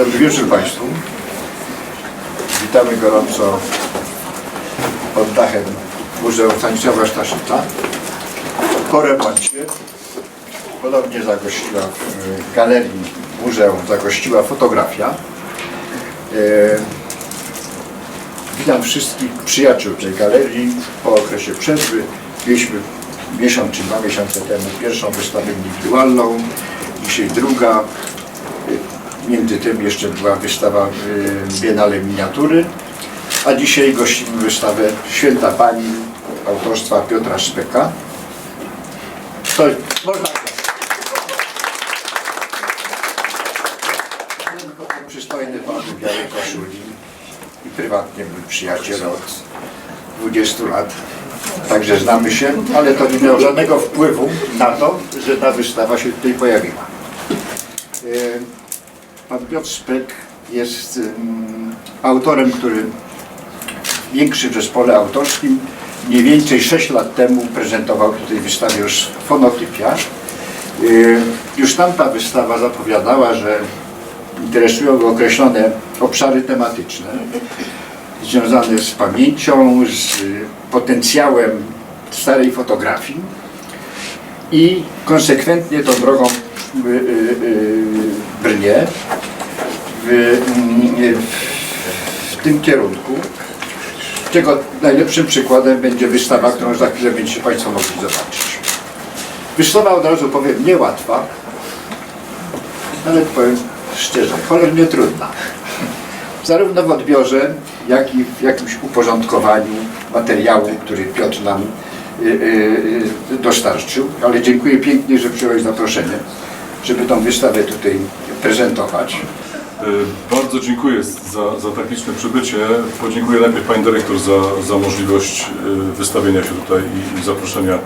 Dobry wieczór Państwu. Witamy gorąco pod dachem Muzeum Stanisława Staszica. Po remoncie podobnie zagościła w galerii muzeum zagościła fotografia. E, Witam wszystkich przyjaciół tej galerii. Po okresie przerwy mieliśmy miesiąc czy dwa miesiące temu pierwszą wystawę indywidualną, dzisiaj druga. Między tym jeszcze była wystawa y, Biennale Miniatury, a dzisiaj gościmy wystawę Święta Pani autorstwa Piotra Szpeka. To można przystojny pan w białej koszuli i prywatnie był przyjaciel od 20 lat. Także znamy się, ale to nie miało żadnego wpływu na to, że ta wystawa się tutaj pojawiła. Pan Piotr Szpek jest ym, autorem, który w większym zespole autorskim mniej więcej 6 lat temu prezentował tutaj wystawę już Fonotypia. Yy, Już tamta wystawa zapowiadała, że interesują go określone obszary tematyczne związane z pamięcią, z potencjałem starej fotografii i konsekwentnie tą drogą y, y, y, brnie w, y, w tym kierunku, czego najlepszym przykładem będzie wystawa, którą za chwilę będziecie Państwo mogli zobaczyć. Wystawa od razu powiem niełatwa, ale powiem szczerze, cholernie trudna. Zarówno w odbiorze, jak i w jakimś uporządkowaniu materiału, który Piotr nam y, y, y, dostarczył. Ale dziękuję pięknie, że przyjąłeś zaproszenie, żeby tą wystawę tutaj prezentować. Y, Bardzo dziękuję za, za tak liczne przybycie. Podziękuję najpierw Pani Dyrektor za, za możliwość y, wystawienia się tutaj i, zaproszenia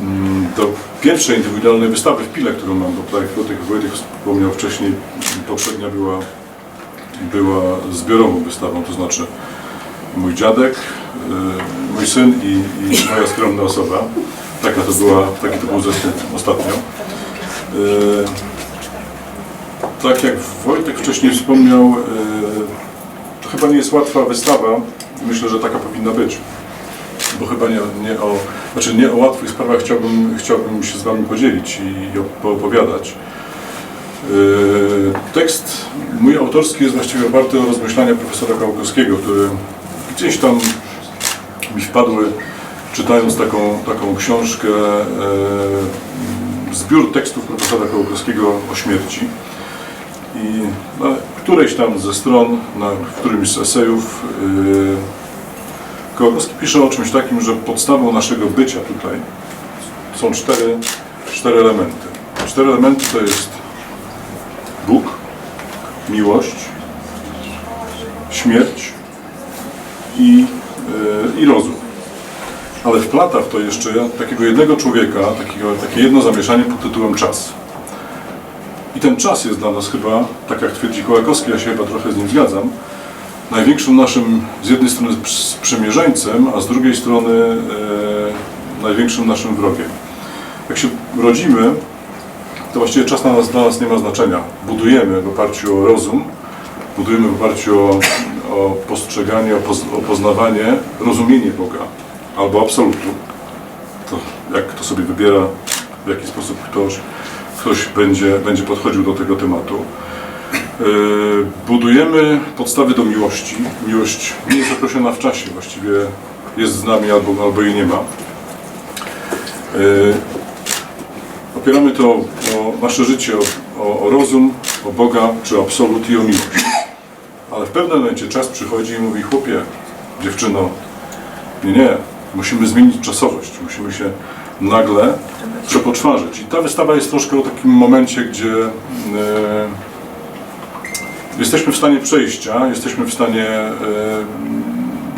mm, do pierwszej indywidualnej wystawy w Pile, którą mam, bo tak jak Wojtek, wspomniał wcześniej, poprzednia była, była zbiorową wystawą, to znaczy mój dziadek, y, mój syn i, i moja skromna osoba. Taka to była, taki to był zespół ostatnio. Tak jak Wojtek wcześniej wspomniał, e, to chyba nie jest łatwa wystawa. Myślę, że taka powinna być. Bo chyba nie, nie, o, znaczy nie o łatwych sprawach chciałbym, chciałbym się z Wami podzielić i, i poopowiadać. E, Tekst mój autorski jest właściwie oparty o rozmyślania profesora Kałkowskiego, który gdzieś tam mi wpadły, czytając taką, taką książkę, e, zbiór tekstów profesora Kołkowskiego o śmierci. I na którejś tam ze stron, na którymś z esejów, yy, Kołakowski pisze o czymś takim, że podstawą naszego bycia tutaj są cztery, cztery elementy. Cztery elementy to jest Bóg, miłość, śmierć i, yy, i rozum. Ale wplata w to jeszcze takiego jednego człowieka, takiego, takie jedno zamieszanie pod tytułem czas. I ten czas jest dla nas chyba, tak jak twierdzi Kołakowski, ja się chyba trochę z nim zgadzam, największym naszym z jednej strony sprzymierzeńcem, a z drugiej strony e, największym naszym wrogiem. Jak się rodzimy, to właściwie czas dla nas, dla nas nie ma znaczenia. Budujemy w oparciu o rozum, budujemy w oparciu o, o postrzeganie, o, poz, o poznawanie, rozumienie Boga albo absolutu. To jak kto sobie wybiera, w jaki sposób ktoś ktoś będzie, będzie podchodził do tego tematu. Yy, Budujemy podstawy do miłości. Miłość nie jest określona w czasie, właściwie jest z nami albo, albo jej nie ma. Yy, Opieramy to o nasze życie, o, o, rozum, o Boga, czy absolut i o miłość. Ale w pewnym momencie czas przychodzi i mówi, chłopie, dziewczyno, nie, nie, musimy zmienić czasowość, musimy się nagle przepoczwarzyć. I ta wystawa jest troszkę o takim momencie, gdzie e, jesteśmy w stanie przejścia, jesteśmy w stanie e,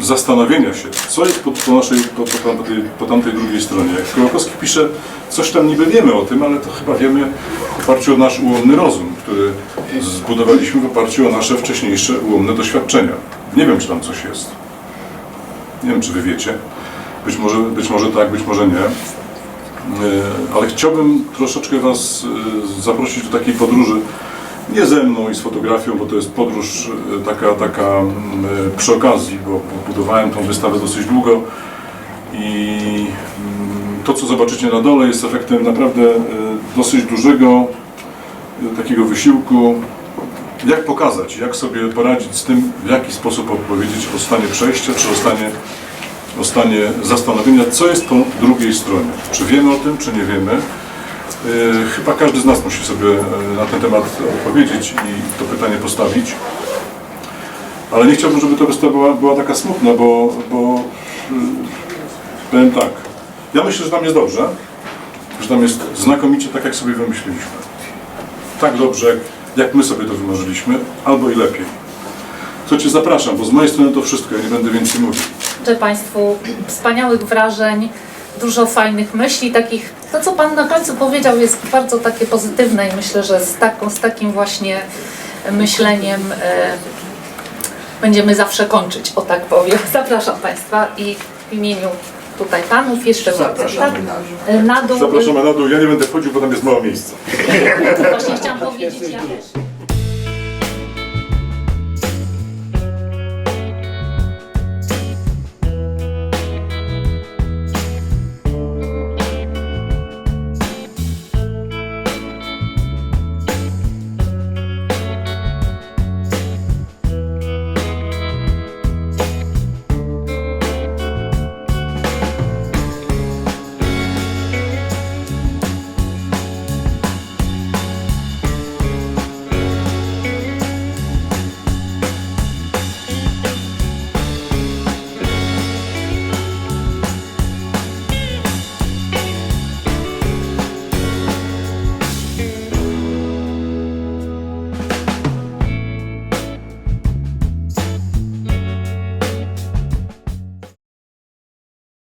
zastanowienia się, co jest po, po naszej, po, po, tamtej, po tamtej drugiej stronie. Jak Kołakowski pisze, coś tam niby wiemy o tym, ale to chyba wiemy w oparciu o nasz ułomny rozum, który zbudowaliśmy w oparciu o nasze wcześniejsze ułomne doświadczenia. Nie wiem, czy tam coś jest. Nie wiem, czy wy wiecie. Być może, być może tak, być może nie. E, Ale chciałbym troszeczkę Was e, zaprosić do takiej podróży. Nie ze mną i z fotografią, bo to jest podróż e, taka, taka mm, przy okazji, bo, budowałem tą wystawę dosyć długo. I mm, to, co zobaczycie na dole jest efektem naprawdę dosyć dużego takiego wysiłku, jak pokazać, jak sobie poradzić z tym, w jaki sposób opowiedzieć o stanie przejścia, czy o stanie, stanie zastanowienia, co jest po drugiej stronie. Czy wiemy o tym, czy nie wiemy. E, Chyba każdy z nas musi sobie e, na ten temat odpowiedzieć i to pytanie postawić. Ale nie chciałbym, żeby wystawa była, była taka smutna, bo, bo y, powiem tak. Ja myślę, że tam jest dobrze, że tam jest znakomicie tak, jak sobie wymyśliliśmy. Tak dobrze, jak my sobie to wymarzyliśmy, albo i lepiej. Słuchajcie, zapraszam, bo z mojej strony to wszystko, ja nie będę więcej mówił. Życzę Państwu wspaniałych wrażeń, dużo fajnych myśli, takich, to co Pan na końcu powiedział jest bardzo takie pozytywne i myślę, że z, taką, z takim właśnie myśleniem e, będziemy zawsze kończyć, o tak powiem. Zapraszam Państwa i w imieniu tutaj Panów jeszcze Zapraszamy na e, na dół. Zapraszamy na dół, ja nie będę wchodził, bo tam jest mało miejsca. Właśnie chciałam powiedzieć, ja też.